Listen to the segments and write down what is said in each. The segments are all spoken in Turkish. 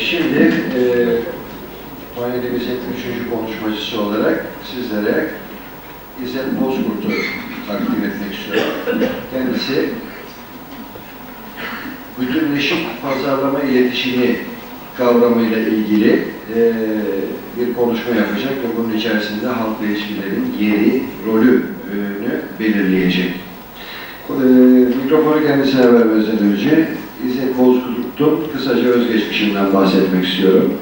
şimdi e, panelimizin üçüncü konuşmacısı olarak sizlere İzzet Bozkurt'u takdim etmek istiyorum. Kendisi bütünleşik pazarlama iletişimi kavramıyla ilgili e, bir konuşma yapacak ve bunun içerisinde halkla ilişkilerin yeri, rolünü belirleyecek. E, mikrofonu kendisine vermezden önce İzzet Bozkurt'un kısaca özgeçmişinden bahsetmek istiyorum.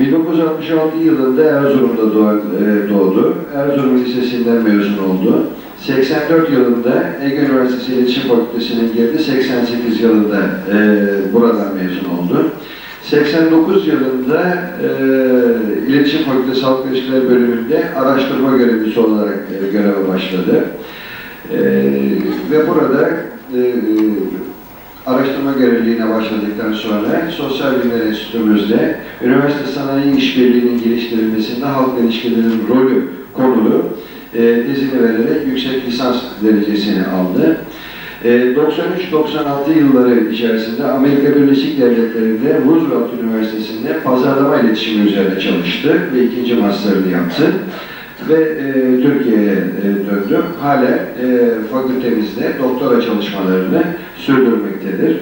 1966 yılında Erzurum'da e, doğdu. Erzurum Lisesi'nden mezun oldu. 84 yılında Ege Üniversitesi İletişim Fakültesi'ne girdi. 88 yılında e, buradan mezun oldu. 89 yılında e, İletişim Fakültesi Halk İlişkiler bölümünde araştırma görevlisi olarak e, göreve başladı. E, ve burada e, araştırma görevliliğine başladıktan sonra Sosyal Bilimler Enstitümüzde üniversite sanayi işbirliğinin geliştirilmesinde halk ilişkilerinin rolü konulu e, tezini vererek yüksek lisans derecesini aldı. E, 93-96 yılları içerisinde Amerika Birleşik Devletleri'nde Roosevelt Üniversitesi'nde pazarlama iletişimi üzerine çalıştı ve ikinci master'ını yaptı ve e, Türkiye'ye e, döndü. Hala e, fakültemizde doktora çalışmalarını sürdürmektedir.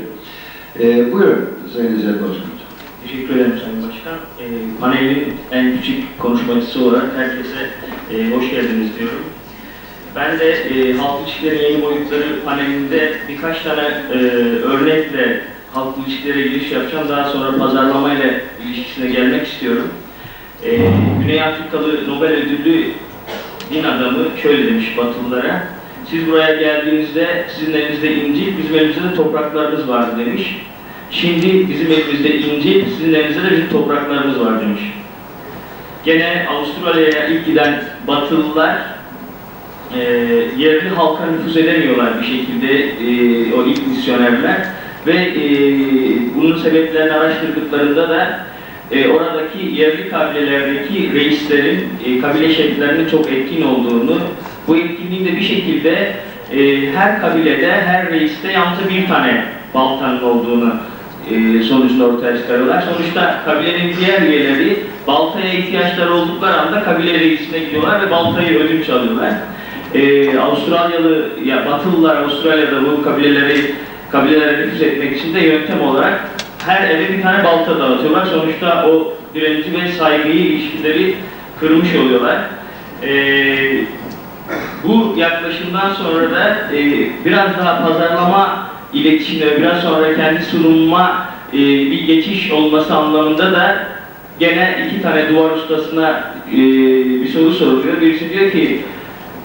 E, buyurun Sayın İzzet Bozkurt. Teşekkür ederim Sayın Başkan. Ee, panelin en küçük konuşmacısı olarak herkese e, hoş geldiniz diyorum. Ben de e, halk ilişkileri yeni boyutları panelinde birkaç tane e, örnekle halk ilişkilere giriş yapacağım. Daha sonra pazarlama ile ilişkisine gelmek istiyorum. E, Güney Afrikalı Nobel ödüllü din adamı şöyle demiş Batılılara. Siz buraya geldiğinizde sizin elinizde İncil, bizim elimizde de topraklarımız vardı demiş. Şimdi bizim elimizde İncil, sizin elinizde de bizim topraklarımız var demiş. Gene Avustralya'ya ilk giden Batılılar e, yerli halka nüfuz edemiyorlar bir şekilde e, o ilk misyonerler ve e, bunun sebeplerini araştırdıklarında da e, oradaki yerli kabilelerdeki reislerin e, kabile şeflerinin çok etkin olduğunu, bu etkinliğin de bir şekilde e, her kabilede, her reiste yalnızca bir tane baltanın olduğunu e, sonucunu ortaya çıkarıyorlar. Sonuçta kabilenin diğer üyeleri baltaya ihtiyaçları oldukları anda kabile reisine gidiyorlar ve baltayı ödünç alıyorlar. E, Avustralyalı, ya Batılılar Avustralya'da bu kabileleri kabilelere nüfuz etmek için de yöntem olarak her eve bir tane balta dağıtıyorlar. Sonuçta o direnci ve saygıyı, ilişkileri kırmış oluyorlar. E, bu yaklaşımdan sonra da e, biraz daha pazarlama iletişimine, biraz sonra kendi sunumuma e, bir geçiş olması anlamında da gene iki tane duvar ustasına e, bir soru soruluyor. Birisi diyor ki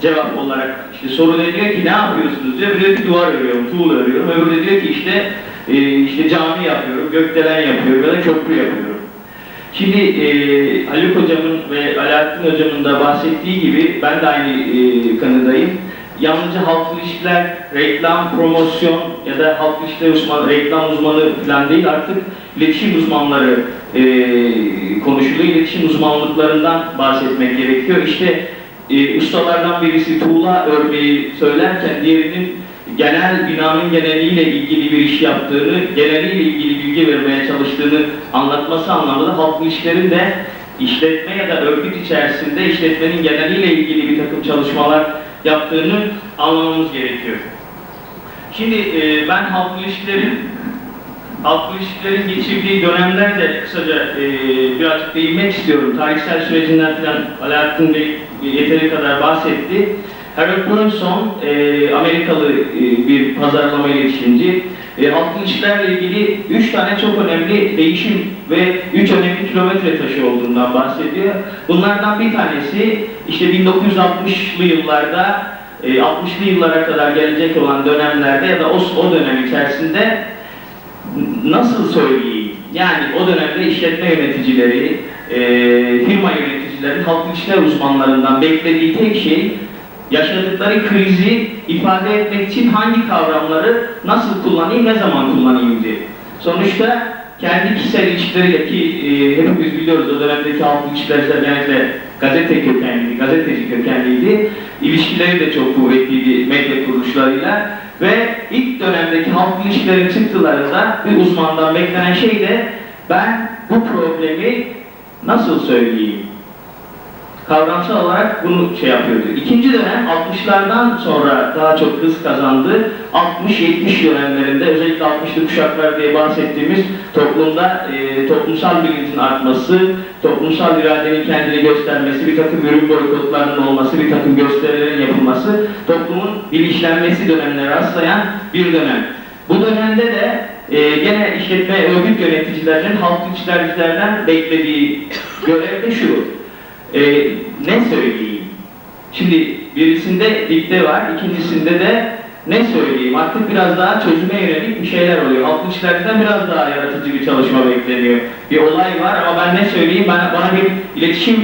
cevap olarak işte soru diyor ki ne yapıyorsunuz diyor. Biri diyor ki duvar örüyorum, tuğla örüyorum. Öbürü de diyor ki işte e, işte cami yapıyorum, gökdelen yapıyorum ya da köprü yapıyorum. Şimdi e, Haluk hocamın ve Alaaddin hocamın da bahsettiği gibi ben de aynı e, kanıdayım. Yalnızca halk ilişkiler, reklam, promosyon ya da halk ilişkiler uzmanı, reklam uzmanı falan değil artık iletişim uzmanları e, konuşuluyor. İletişim uzmanlıklarından bahsetmek gerekiyor. İşte e, ustalardan birisi tuğla örmeyi söylerken diğerinin genel binanın geneliyle ilgili bir iş yaptığını, geneliyle ilgili bilgi vermeye çalıştığını anlatması anlamında da halk ilişkilerin de işletme ya da örgüt içerisinde işletmenin geneliyle ilgili bir takım çalışmalar yaptığını anlamamız gerekiyor. Şimdi e, ben halk ilişkilerin halk ilişkilerin geçirdiği dönemlerde kısaca e, birazcık değinmek istiyorum. Tarihsel sürecinden falan Alaaddin Bey yeteri kadar bahsetti. Harold Burnson, e, Amerikalı e, bir pazarlama iletişimci, e, halk ilişkilerle ilgili üç tane çok önemli değişim ve üç önemli kilometre taşı olduğundan bahsediyor. Bunlardan bir tanesi işte 1960'lı yıllarda, e, 60'lı yıllara kadar gelecek olan dönemlerde ya da o, o dönem içerisinde nasıl söyleyeyim? Yani o dönemde işletme yöneticileri, e, firma yöneticilerin halk ilişkiler uzmanlarından beklediği tek şey yaşadıkları krizi ifade etmek için hangi kavramları nasıl kullanayım, ne zaman kullanayım diye. Sonuçta kendi kişisel ilişkileriyle ki e, hepimiz biliyoruz o dönemdeki halk ilişkiler genellikle gazete kökenliydi, gazeteci kökenliydi. İlişkileri de çok kuvvetliydi medya kuruluşlarıyla ve ilk dönemdeki halk ilişkilerin çıktılarında bir uzmandan beklenen şey de ben bu problemi nasıl söyleyeyim? Kavramsal olarak bunu şey yapıyordu. İkinci dönem 60'lardan sonra daha çok hız kazandı. 60-70 dönemlerinde özellikle 60'lı kuşaklar diye bahsettiğimiz toplumda e, toplumsal bilincin artması, toplumsal iradenin kendini göstermesi, bir takım ürün boykotlarının olması, bir takım gösterilerin yapılması, toplumun bilinçlenmesi dönemine rastlayan bir dönem. Bu dönemde de e, gene işletme örgüt yöneticilerinin halk içlercilerden beklediği görev de şu. E, ne söyleyeyim? Şimdi birisinde dikte var, ikincisinde de ne söyleyeyim? Artık biraz daha çözüme yönelik bir şeyler oluyor. Halk ilişkilerden biraz daha yaratıcı bir çalışma bekleniyor. Bir olay var ama ben ne söyleyeyim? Bana, bana bir iletişim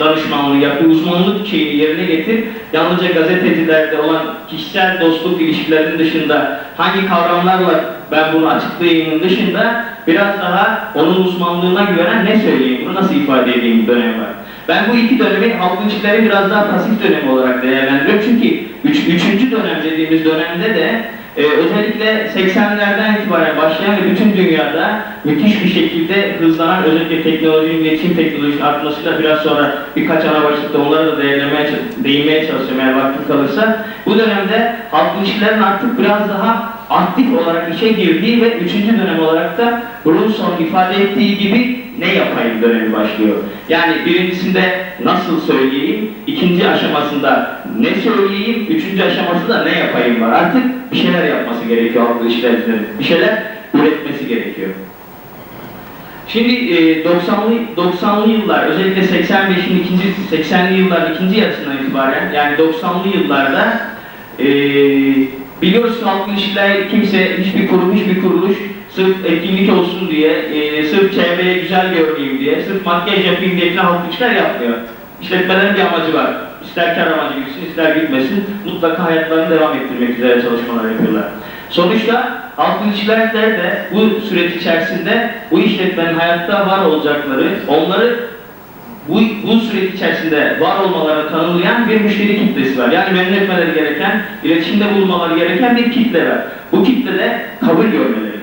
danışmanlığı yap, bir uzmanlık şeyi yerine getir. Yalnızca gazetecilerde olan kişisel dostluk ilişkilerinin dışında hangi kavramlarla ben bunu açıklayayımın dışında biraz daha onun uzmanlığına güvenen ne söyleyeyim, bunu nasıl ifade edeyim dönem var. Ben bu iki dönemi halk ilişkileri biraz daha pasif dönem olarak değerlendiriyorum. Çünkü üç, üçüncü dönem dediğimiz dönemde de e, özellikle 80'lerden itibaren başlayan ve bütün dünyada müthiş bir şekilde hızlanan özellikle teknolojinin, iletişim teknolojisinin artmasıyla biraz sonra birkaç ana başlıkta onları da değerlemeye, ç- değinmeye çalışacağım eğer vaktim kalırsa. Bu dönemde halk ilişkilerin artık biraz daha aktif olarak işe girdiği ve üçüncü dönem olarak da Brunson ifade ettiği gibi ne yapayım dönemi başlıyor. Yani birincisinde nasıl söyleyeyim, ikinci aşamasında ne söyleyeyim, üçüncü aşamasında ne yapayım var. Artık bir şeyler yapması gerekiyor halk ilişkilerin. Bir şeyler üretmesi gerekiyor. Şimdi e, 90'lı 90'lı yıllar özellikle 85'in ikinci 80'li yılların ikinci yarısından itibaren yani 90'lı yıllarda e, biliyoruz ki halk ilişkiler kimse hiçbir kurum hiçbir kuruluş sırf etkinlik olsun diye e, sırf çevreye güzel görüneyim diye sırf makyaj yapayım diye falan halk ilişkiler yapmıyor. İşletmelerin bir amacı var. İster kar amacı gitsin ister gitmesin mutlaka hayatlarını devam ettirmek üzere çalışmalar yapıyorlar. Sonuçta halk ilişkiler de bu süreç içerisinde bu işletmenin hayatta var olacakları, onları bu, bu süreç içerisinde var olmalarını tanımlayan bir müşteri kitlesi var. Yani memnun etmeleri gereken, iletişimde bulunmaları gereken bir kitle var. Bu kitlede kabul görmeleri.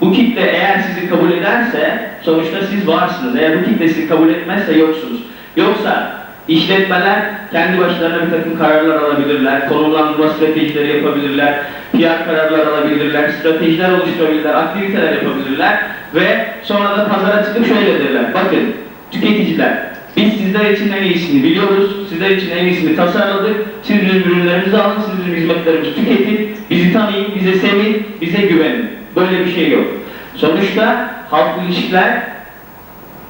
Bu kitle eğer sizi kabul ederse sonuçta siz varsınız. Eğer bu kitle sizi kabul etmezse yoksunuz. Yoksa işletmeler kendi başlarına bir takım kararlar alabilirler, konumlandırma stratejileri yapabilirler, PR kararlar alabilirler, stratejiler oluşturabilirler, aktiviteler yapabilirler ve sonra da pazara çıkıp şöyle derler. Bakın tüketiciler, biz sizler için en iyisini biliyoruz, sizler için en iyisini tasarladık, siz ürünlerimizi alın, siz bizim hizmetlerimizi tüketin, bizi tanıyın, bize sevin, bize güvenin. Böyle bir şey yok. Sonuçta halk ilişkiler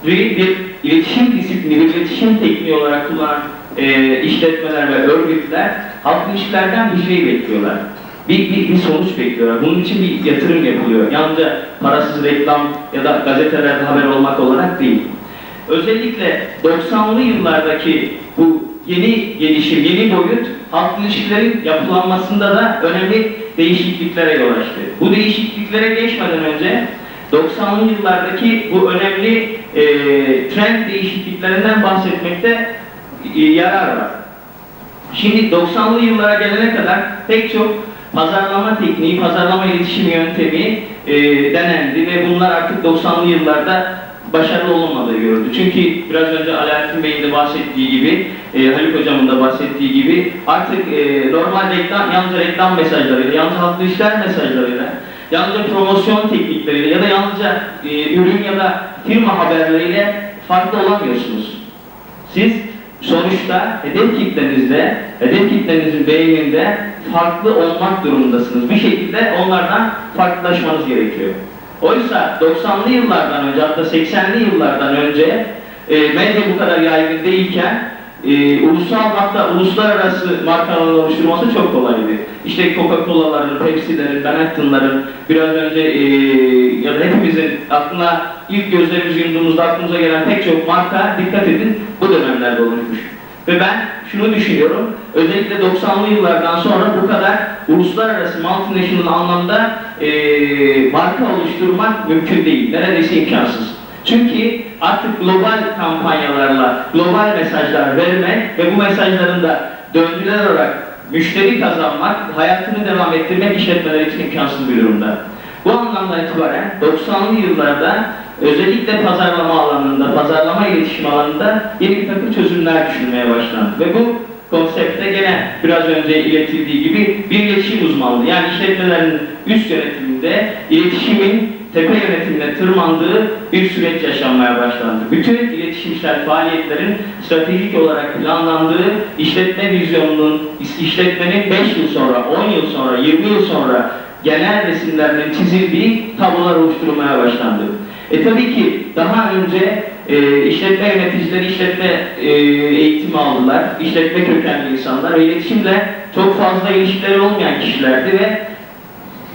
bir, iletişim disiplini, bir iletişim tekniği olarak kullanan e, işletmeler ve örgütler halk ilişkilerden bir şey bekliyorlar. Bir, bir, bir sonuç bekliyorlar. Bunun için bir yatırım yapılıyor. Yalnızca parasız reklam ya da gazetelerde haber olmak olarak değil. Özellikle 90'lı yıllardaki bu yeni gelişim, yeni boyut halk ilişkilerin yapılanmasında da önemli değişikliklere yol açtı. Bu değişikliklere geçmeden önce 90'lı yıllardaki bu önemli e, trend değişikliklerinden bahsetmekte e, yarar var. Şimdi 90'lı yıllara gelene kadar pek çok pazarlama tekniği, pazarlama iletişim yöntemi e, denendi ve bunlar artık 90'lı yıllarda başarılı olmadığı görüldü. Çünkü biraz önce Alaaddin Bey'in de bahsettiği gibi, e, Haluk Hocam'ın da bahsettiği gibi artık e, normal reklam, yalnızca reklam mesajlarıyla, yalnızca halklı işler mesajlarıyla, yalnızca promosyon teknikleriyle ya da yalnızca e, ürün ya da firma haberleriyle farklı olamıyorsunuz. Siz sonuçta hedef kitlenizde, hedef kitlenizin beyninde farklı olmak durumundasınız. Bir şekilde onlardan farklılaşmanız gerekiyor. Oysa 90'lı yıllardan önce hatta 80'li yıllardan önce e, medya bu kadar yaygın değilken e, ulusal hatta uluslararası markaların oluşturması çok kolaydı. İşte Coca-Cola'ların, Pepsi'lerin, Benetton'ların biraz önce e, ya da hepimizin aklına ilk gözlerimizi yumduğumuzda aklımıza gelen pek çok marka dikkat edin bu dönemlerde oluşmuş. Ve ben şunu düşünüyorum, özellikle 90'lı yıllardan sonra bu kadar uluslararası multinational anlamda e, marka oluşturmak mümkün değil, neredeyse imkansız. Çünkü artık global kampanyalarla global mesajlar vermek ve bu mesajların da döngüler olarak müşteri kazanmak, hayatını devam ettirmek işletmeler için imkansız bir durumda. Bu anlamda itibaren 90'lı yıllarda özellikle pazarlama alanında, pazarlama iletişim alanında yeni bir takım çözümler düşünmeye başlandı. Ve bu konsepte gene biraz önce iletildiği gibi bir iletişim uzmanlığı yani işletmelerin üst yönetiminde iletişimin tepe yönetimine tırmandığı bir süreç yaşanmaya başlandı. Bütün iletişimsel faaliyetlerin stratejik olarak planlandığı işletme vizyonunun, işletmenin 5 yıl sonra, 10 yıl sonra, 20 yıl sonra genel resimlerinin çizildiği tablolar oluşturulmaya başlandı. E tabii ki daha önce e, işletme yöneticileri işletme e, eğitimi aldılar. İşletme kökenli insanlar ve iletişimle çok fazla ilişkileri olmayan kişilerdi ve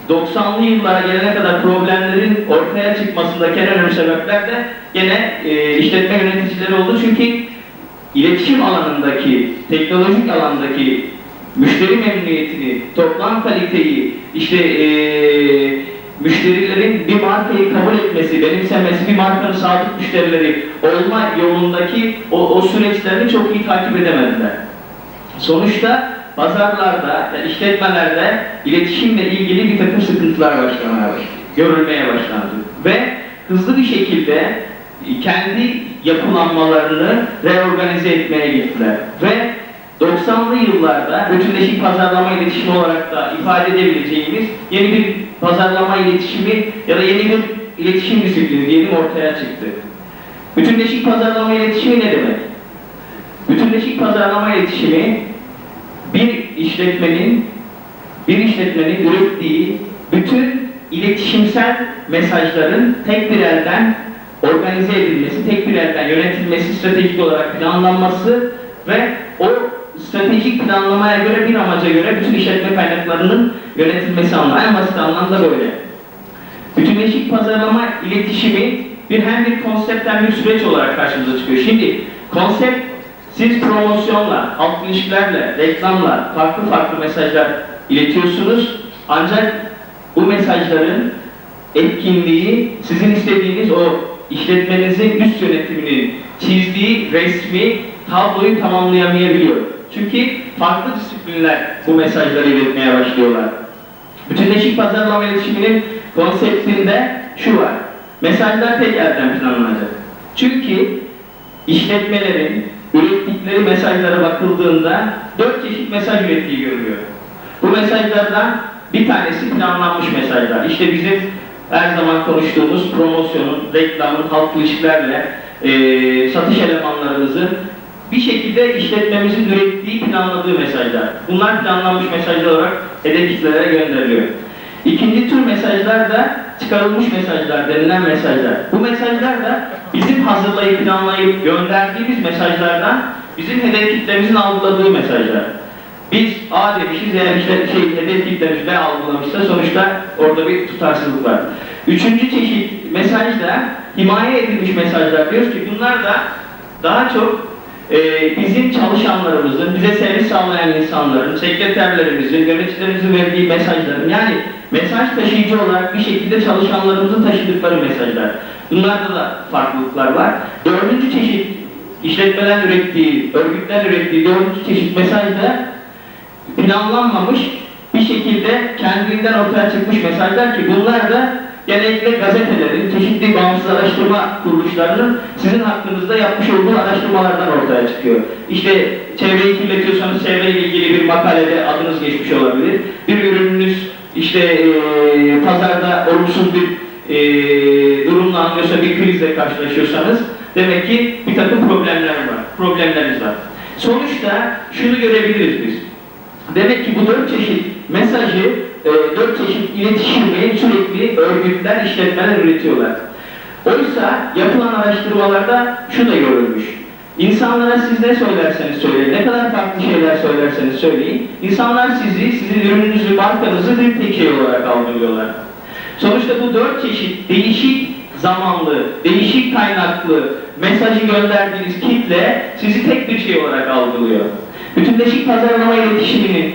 90'lı yıllara gelene kadar problemlerin ortaya çıkmasındaki en önemli sebepler de gene e, işletme yöneticileri oldu. Çünkü iletişim alanındaki, teknolojik alandaki müşteri memnuniyetini, toplam kaliteyi, işte e, müşterilerin bir markayı kabul etmesi, benimsemesi, bir markanın sadık müşterileri olma yolundaki o, o süreçlerini çok iyi takip edemediler. Sonuçta pazarlarda, yani işletmelerde iletişimle ilgili bir takım sıkıntılar başlamaya başladı, görülmeye başlandı. Ve hızlı bir şekilde kendi yapılanmalarını reorganize etmeye gittiler. Ve 90'lı yıllarda bütünleşik pazarlama iletişimi olarak da ifade edebileceğimiz yeni bir pazarlama iletişimi ya da yeni bir iletişim disiplini diyelim ortaya çıktı. Bütünleşik pazarlama iletişimi ne demek? Bütünleşik pazarlama iletişimi bir işletmenin bir işletmenin ürettiği bütün iletişimsel mesajların tek bir elden organize edilmesi, tek bir elden yönetilmesi, stratejik olarak planlanması ve o stratejik planlamaya göre bir amaca göre bütün işletme kaynaklarının yönetilmesi anlamı. En basit anlamda böyle. Bütünleşik pazarlama iletişimi bir hem bir konsept hem bir süreç olarak karşımıza çıkıyor. Şimdi konsept siz promosyonla, halk ilişkilerle, reklamla farklı farklı mesajlar iletiyorsunuz. Ancak bu mesajların etkinliği sizin istediğiniz o işletmenizin üst yönetiminin çizdiği resmi tabloyu tamamlayamayabiliyor. Çünkü farklı disiplinler bu mesajları iletmeye başlıyorlar. Bütünleşik pazarlama iletişiminin konseptinde şu var. Mesajlar tek elden planlanacak. Çünkü işletmelerin ürettikleri mesajlara bakıldığında dört çeşit mesaj ürettiği görülüyor. Bu mesajlardan bir tanesi planlanmış mesajlar. İşte bizim her zaman konuştuğumuz promosyonun, reklamın, halk ilişkilerle e, satış elemanlarımızın bir şekilde işletmemizin ürettiği, planladığı mesajlar. Bunlar planlanmış mesajlar olarak hedef kitlelere gönderiliyor. İkinci tür mesajlar da çıkarılmış mesajlar denilen mesajlar. Bu mesajlar da bizim hazırlayıp planlayıp gönderdiğimiz mesajlardan bizim hedef kitlemizin algıladığı mesajlar. Biz A demişiz eğer işte şey hedef kitlemiz B algılamışsa sonuçta orada bir tutarsızlık var. Üçüncü çeşit mesaj da himaye edilmiş mesajlar diyoruz ki bunlar da daha çok e, bizim çalışanlarımızın, bize servis sağlayan insanların, sekreterlerimizin, yöneticilerimizin verdiği mesajların yani mesaj taşıyıcı olarak bir şekilde çalışanlarımızın taşıdıkları mesajlar. Bunlarda da farklılıklar var. Dördüncü çeşit işletmeler ürettiği, örgütler ürettiği dördüncü çeşit mesaj da planlanmamış bir şekilde kendiliğinden ortaya çıkmış mesajlar ki bunlar da genellikle gazetelerin, çeşitli bağımsız araştırma kuruluşlarının sizin hakkınızda yapmış olduğu araştırmalardan ortaya çıkıyor. İşte çevreyi kirletiyorsanız çevreyle ilgili bir makalede adınız geçmiş olabilir. Bir ürününüz işte eee, pazarda olumsuz bir eee, durumla anlıyorsa bir krizle karşılaşıyorsanız demek ki bir takım problemler var, problemleriniz var. Sonuçta şunu görebiliriz biz. Demek ki bu dört çeşit mesajı, e, dört çeşit iletişimi sürekli örgütler, işletmeler üretiyorlar. Oysa yapılan araştırmalarda şu da görülmüş. İnsanlara siz ne söylerseniz söyleyin, ne kadar farklı şeyler söylerseniz söyleyin, insanlar sizi, sizin ürününüzü, markanızı bir tek olarak algılıyorlar. Sonuçta bu dört çeşit değişik zamanlı, değişik kaynaklı mesajı gönderdiğiniz kitle sizi tek bir şey olarak algılıyor. Bütünleşik pazarlama iletişiminin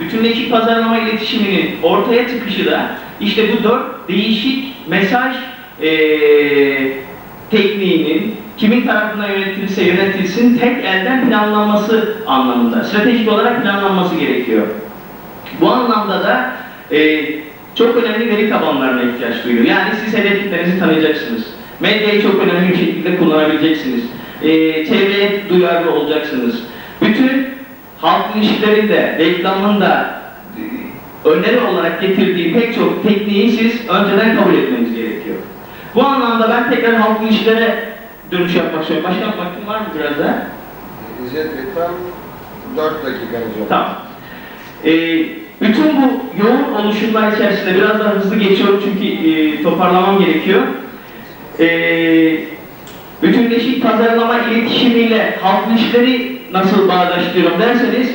bütünleşik pazarlama iletişiminin ortaya çıkışı da işte bu dört değişik mesaj eee, tekniğinin kimin tarafından yönetilirse yönetilsin tek elden planlanması anlamında. Stratejik olarak planlanması gerekiyor. Bu anlamda da e, çok önemli veri tabanlarına ihtiyaç duyuyor. Yani siz hedef tanıyacaksınız. Medyayı çok önemli bir şekilde kullanabileceksiniz. Ee, çevreye duyarlı olacaksınız. Bütün halk ilişkilerinde, reklamında e, öneri olarak getirdiği pek çok tekniği siz önceden kabul etmeniz gerekiyor. Bu anlamda ben tekrar halk ilişkilere dönüş yapmak istiyorum. Başkan vaktim var mı biraz da? İzzet Bey tam 4 dakikanız yok. Tamam. Ee, bütün bu yoğun oluşumlar içerisinde biraz daha hızlı geçiyorum çünkü e, toparlamam gerekiyor. Ee, bütünleşik pazarlama iletişimiyle halk ilişkileri nasıl bağdaştırıyorum derseniz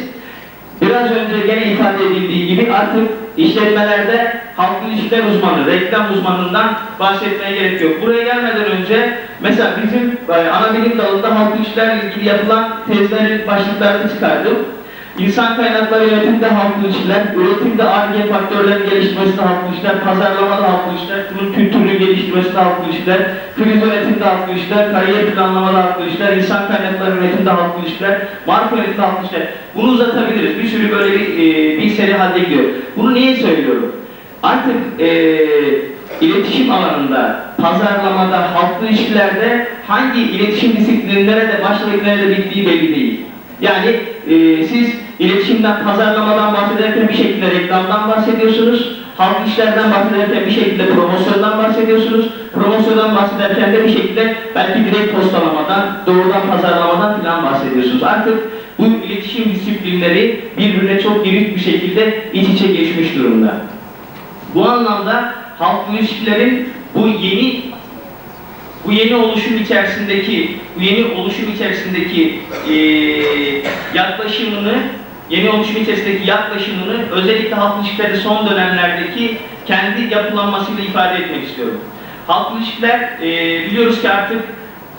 biraz önce gene ifade edildiği gibi artık işletmelerde halk ilişkiler uzmanı, reklam uzmanından bahsetmeye gerek yok. Buraya gelmeden önce mesela bizim e, ana bilim dalında halk ilişkilerle ilgili yapılan tezlerin başlıklarını çıkardım. İnsan kaynakları yönetimde halk ilişkiler, üretimde ARGE faktörlerin geliştirmesinde halk ilişkiler, pazarlamada halk ilişkiler, ürün kültürünün geliştirmesinde halk ilişkiler, kriz yönetimde halk ilişkiler, kariyer planlamada halk ilişkiler, insan kaynakları yönetimde halk ilişkiler, marka yönetimde halk ilişkiler. Bunu uzatabiliriz. Bir sürü böyle bir, e, bir seri halde gidiyor. Bunu niye söylüyorum? Artık e, iletişim alanında, pazarlamada, halkla ilişkilerde hangi iletişim disiplinlere de başlayıp nerede bittiği belli değil. Yani e, siz iletişimden, pazarlamadan bahsederken bir şekilde reklamdan bahsediyorsunuz. Halk işlerden bahsederken bir şekilde promosyondan bahsediyorsunuz. Promosyondan bahsederken de bir şekilde belki direkt postalamadan, doğrudan pazarlamadan falan bahsediyorsunuz. Artık bu iletişim disiplinleri birbirine çok girift bir şekilde iç içe geçmiş durumda. Bu anlamda halk ilişkilerin bu yeni bu yeni oluşum içerisindeki bu yeni oluşum içerisindeki eee, yaklaşımını yeni oluşum içerisindeki yaklaşımını özellikle halk ilişkileri son dönemlerdeki kendi yapılanmasıyla ifade etmek istiyorum. Halk ilişkiler eee, biliyoruz ki artık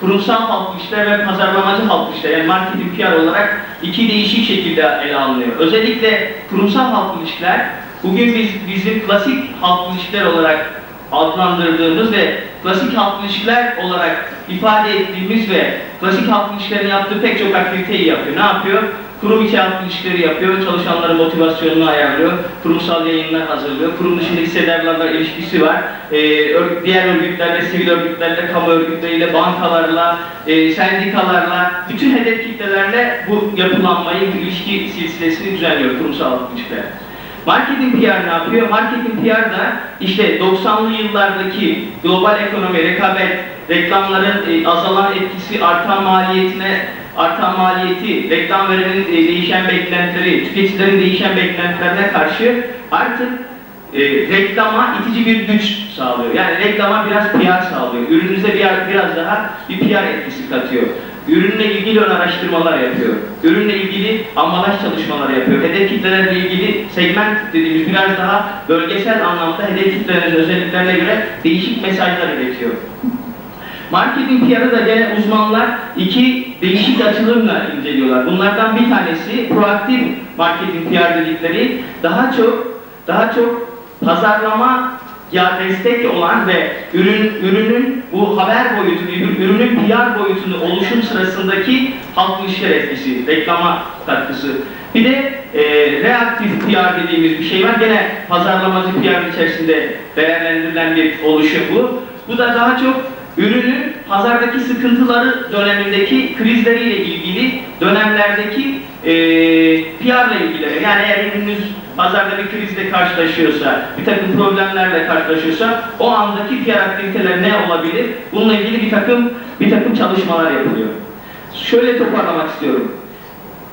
kurumsal halk ilişkiler ve pazarlamacı halk ilişkiler yani marketing PR olarak iki değişik şekilde ele alınıyor. Özellikle kurumsal halk ilişkiler bugün biz bizim klasik halk ilişkiler olarak adlandırdığımız ve klasik halk ilişkiler olarak ifade ettiğimiz ve klasik halk ilişkilerin yaptığı pek çok aktiviteyi yapıyor. Ne yapıyor? Kurum içi halk ilişkileri yapıyor, çalışanların motivasyonunu ayarlıyor, kurumsal yayınlar hazırlıyor, kurum dışında hissedarlarla ilişkisi var, ee, diğer örgütlerle, sivil örgütlerle, kamu örgütleriyle, bankalarla, e, sendikalarla, bütün hedef kitlelerle bu yapılanmayı, ilişki silsilesini düzenliyor kurumsal halk ilişkiler. Marketing PR ne yapıyor? Marketing PR da işte 90'lı yıllardaki global ekonomi, rekabet, reklamların e, azalan etkisi, artan maliyetine, artan maliyeti, reklam verenin e, değişen beklentileri, tüketicilerin değişen beklentilerine karşı artık e, reklama itici bir güç sağlıyor. Yani reklama biraz PR sağlıyor. Ürününüze biraz, biraz daha bir PR etkisi katıyor. Ürünle ilgili ön araştırmalar yapıyor. Ürünle ilgili ambalaj çalışmaları yapıyor. Hedef kitlelerle ilgili segment dediğimiz biraz daha bölgesel anlamda hedef kitlelerin özelliklerine göre değişik mesajlar iletiyor. Marketing PR'ı da gene uzmanlar iki değişik açılımla inceliyorlar. Bunlardan bir tanesi proaktif marketing PR dedikleri daha çok daha çok pazarlama ya destek olan ve ürün ürünün bu haber boyutunu, ürün- ürünün PR boyutunu oluşum sırasındaki halk ilişkiler etkisi, reklama katkısı. Bir de e, reaktif PR dediğimiz bir şey var. Gene pazarlamacı PR içerisinde değerlendirilen bir oluşum bu. Bu da daha çok ürünün pazardaki sıkıntıları dönemindeki krizleriyle ilgili dönemlerdeki e, PR'la ilgili. Yani eğer ürününüz pazarda bir krizle karşılaşıyorsa, bir takım problemlerle karşılaşıyorsa o andaki PR aktiviteler ne olabilir? Bununla ilgili bir takım bir takım çalışmalar yapılıyor. Şöyle toparlamak istiyorum.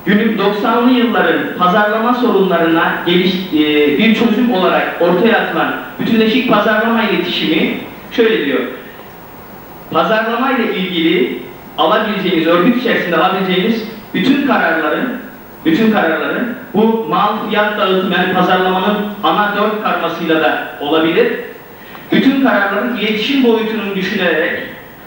Günün 90'lı yılların pazarlama sorunlarına geliş, e, bir çözüm olarak ortaya atılan bütünleşik pazarlama iletişimi şöyle diyor. Pazarlama ile ilgili alabileceğiniz, örgüt içerisinde alabileceğiniz bütün kararların bütün kararların bu mal fiyat dağıtım yani pazarlamanın ana dört karmasıyla da olabilir. Bütün kararların iletişim boyutunun düşünerek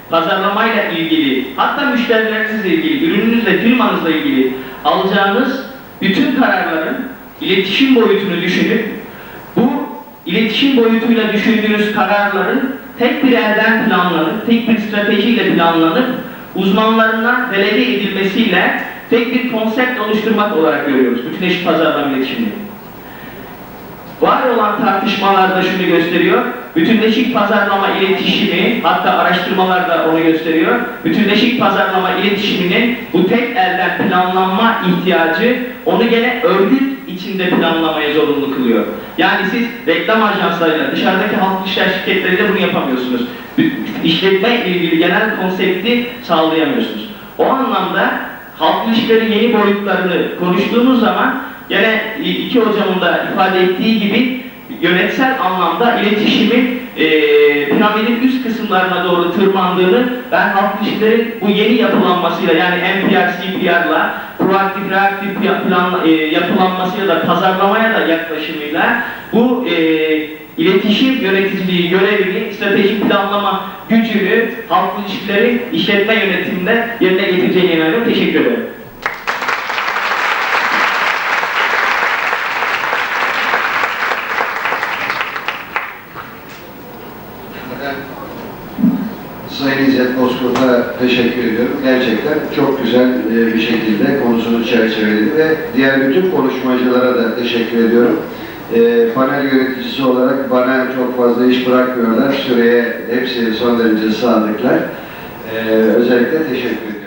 pazarlamayla ilgili hatta müşterilerinizle ilgili, ürününüzle, firmanızla ilgili alacağınız bütün kararların iletişim boyutunu düşünüp bu iletişim boyutuyla düşündüğünüz kararların tek bir elden planlanıp, tek bir stratejiyle planlanıp uzmanlarına delege edilmesiyle tek bir konsept oluşturmak olarak görüyoruz. Bütünleşik pazarlama iletişimini. Var olan tartışmalarda şunu gösteriyor. Bütünleşik pazarlama iletişimi, hatta araştırmalar da onu gösteriyor. Bütünleşik pazarlama iletişiminin bu tek elden planlanma ihtiyacı onu gene örgüt içinde planlamaya zorunlu kılıyor. Yani siz reklam ajanslarıyla, dışarıdaki halk işler şirketleriyle bunu yapamıyorsunuz. İşletme ilgili genel konsepti sağlayamıyorsunuz. O anlamda halk ilişkilerin yeni boyutlarını konuştuğumuz zaman gene iki hocamın da ifade ettiği gibi yönetsel anlamda iletişimin eee piramidin üst kısımlarına doğru tırmandığını ben halk ilişkilerin bu yeni yapılanmasıyla yani NPR, CPR'la proaktif, reaktif plan, eee, yapılanmasıyla da pazarlamaya da yaklaşımıyla bu eee, iletişim yöneticiliği görevini, stratejik planlama gücünü halk ilişkileri işletme yönetiminde yerine getireceğine inanıyorum. Teşekkür ederim. Ben Sayın İzzet Bozkurt'a teşekkür ediyorum. Gerçekten çok güzel e, bir şekilde konusunu çerçeveledi ve diğer bütün konuşmacılara da teşekkür ediyorum. E, panel yöneticisi olarak bana çok fazla iş bırakmıyorlar. Süreye hepsi son derece sadıklar. E, özellikle teşekkür ediyorum.